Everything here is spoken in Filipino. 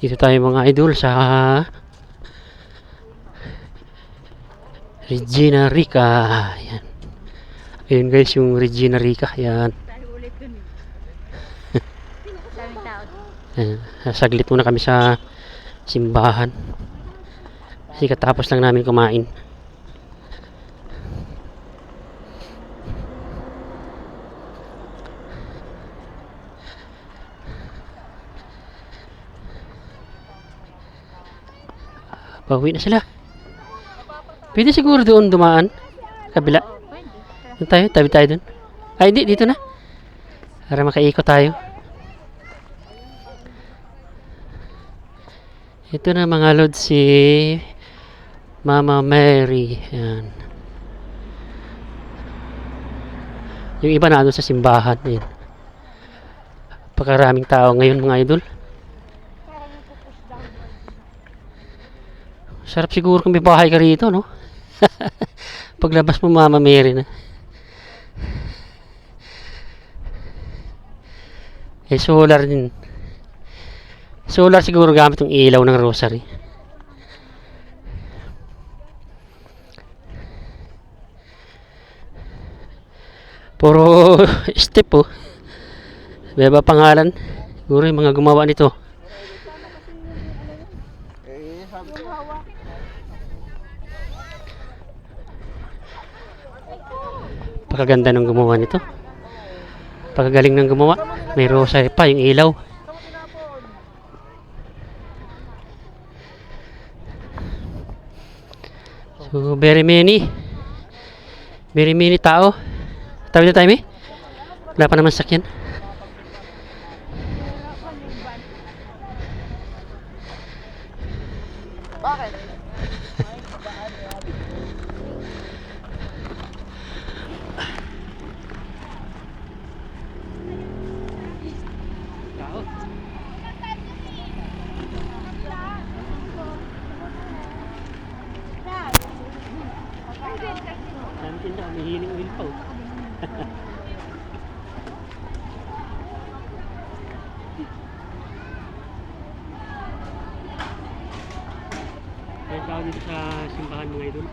Dito tayo mga idol sa Regina Rica. Ayan. Ayun guys, yung Regina Rica. Ayan. Ayan. Saglit muna kami sa simbahan. Kasi katapos lang namin kumain. Pauwi na sila. Pwede siguro doon dumaan. Kabila. Doon tayo, tabi tayo doon. Ay, hindi, dito na. Para makaikot tayo. Ito na mga lord si Mama Mary. Yan. Yung iba na sa simbahan. Yan. Pagkaraming tao ngayon mga idol. Sarap siguro kung may bahay ka rito, no? Paglabas mo, Mama Mary na. Eh, solar din. Solar siguro gamit yung ilaw ng rosary. Puro step oh. May ba pangalan? Siguro yung mga gumawa nito. Pagkaganda ng gumawa nito. Pagkagaling ng gumawa. May rosary pa, yung ilaw. So, very many. Very many tao. Tawid na tayo, Mi? Wala pa naman sakyan. Tinda, may healing oil pa. tao dito sa simbahan mga idol.